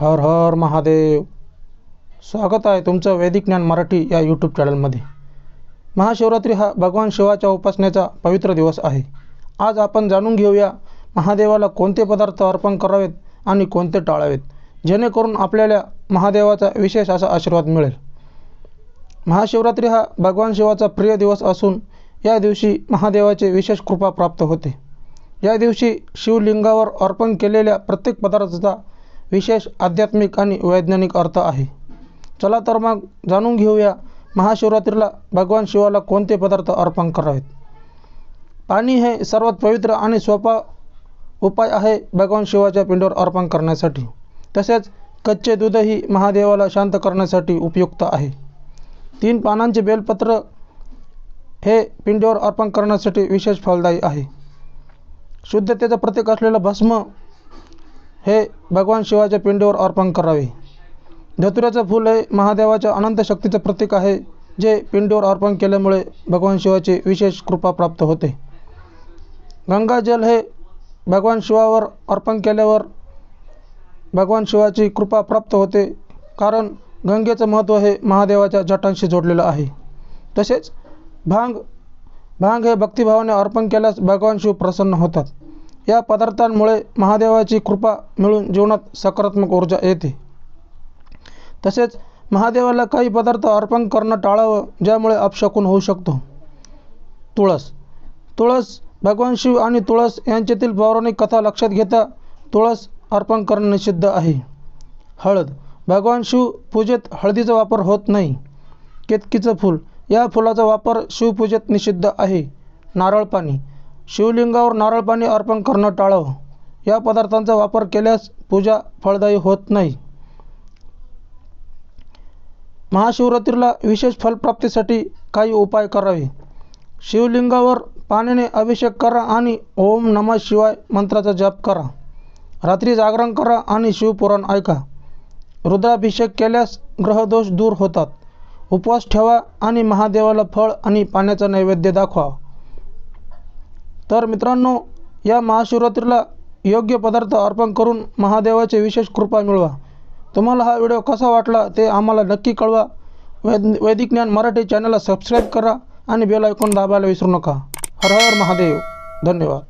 हर हर महादेव. स्वागत आहे तुमचं वैदिक ज्ञान मराठी या यूट्यूब चॅनलमध्ये महाशिवरात्री हा भगवान शिवाच्या उपासनेचा पवित्र दिवस आहे. आज आपण जाणून घेऊया महादेवाला कोणते पदार्थ अर्पण करावेत आणि कोणते टाळावेत जेणेकरून आपल्याला महादेवाचा विशेष असा आशीर्वाद मिळेल. महाशिवरात्री हा भगवान शिवाचा प्रिय दिवस असून या दिवशी महादेवाचे विशेष कृपा प्राप्त होते. या दिवशी शिवलिंगावर अर्पण केलेल्या प्रत्येक पदार्थाचा विशेष आध्यात्मिक आणि वैज्ञानिक अर्थ आहे. चला तर मग जाणून घेऊया महाशिवरात्रीला भगवान शिवाला कोणते पदार्थ अर्पण करावेत. पाणी हे सर्वात पवित्र आणि सोपा उपाय आहे भगवान शिवाच्या पिंडीवर अर्पण करण्यासाठी. तसेच कच्चे दूधही महादेवाला शांत करण्यासाठी उपयुक्त आहे. तीन पानांचे बेलपत्र हे पिंडीवर अर्पण करण्यासाठी विशेष फलदायी आहे. शुद्धतेचं प्रतीक असलेलं भस्म हे भगवान शिवाच्या पिंडीवर अर्पण करावे. धतुऱ्याचं फूल हे महादेवाच्या अनंत शक्तीचं प्रतीक आहे जे पिंडीवर अर्पण केल्यामुळे भगवान शिवाची विशेष कृपा प्राप्त होते. गंगाजल हे भगवान शिवावर अर्पण केल्यावर भगवान शिवाची कृपा प्राप्त होते कारण गंगेचं महत्त्व हे महादेवाच्या जटांशी जोडलेलं आहे. तसेच भांग भांग हे भक्तिभावाने अर्पण केल्यास भगवान शिव प्रसन्न होतात. या पदार्थांमुळे महादेवाची कृपा मिळून जीवनात सकारात्मक ऊर्जा येते. तसेच महादेवाला काही पदार्थ अर्पण करणं टाळावं ज्यामुळे अपशकून होऊ शकतो. तुळस. तुळस भगवान शिव आणि तुळस यांच्यातील पौराणिक कथा लक्षात घेता तुळस अर्पण करणं निषिद्ध आहे. हळद. भगवान शिव पूजेत हळदीचा वापर होत नाही. केतकीचं फूल. या फुलाचा वापर शिवपूजेत निषिद्ध आहे. नारळ पाणी. शिवलिंगावर नारळ पाणी अर्पण करणं टाळावं. या पदार्थांचा वापर केल्यास पूजा फळदायी होत नाही. महाशिवरात्रीला विशेष फलप्राप्तीसाठी काही उपाय करावे. शिवलिंगावर पाण्याने अभिषेक करा आणि ओम नमः शिवाय मंत्राचा जप करा. रात्री जागरण करा आणि शिवपुराण ऐका. रुद्राभिषेक केल्यास ग्रहदोष दूर होतात. उपवास ठेवा आणि महादेवाला फळ आणि पाण्याचा नैवेद्य दाखवा. तर मित्रांनो या महाशिवरात्रीला योग्य पदार्थ अर्पण करून महादेवाचे विशेष कृपा मिळवा. तुम्हाला हा व्हिडिओ कसा वाटला ते आम्हाला नक्की कळवा. वैद वैदिक ज्ञान मराठी चॅनलला सबस्क्राईब करा आणि बेल ऐकून दाबायला विसरू नका. हर हर महादेव. धन्यवाद.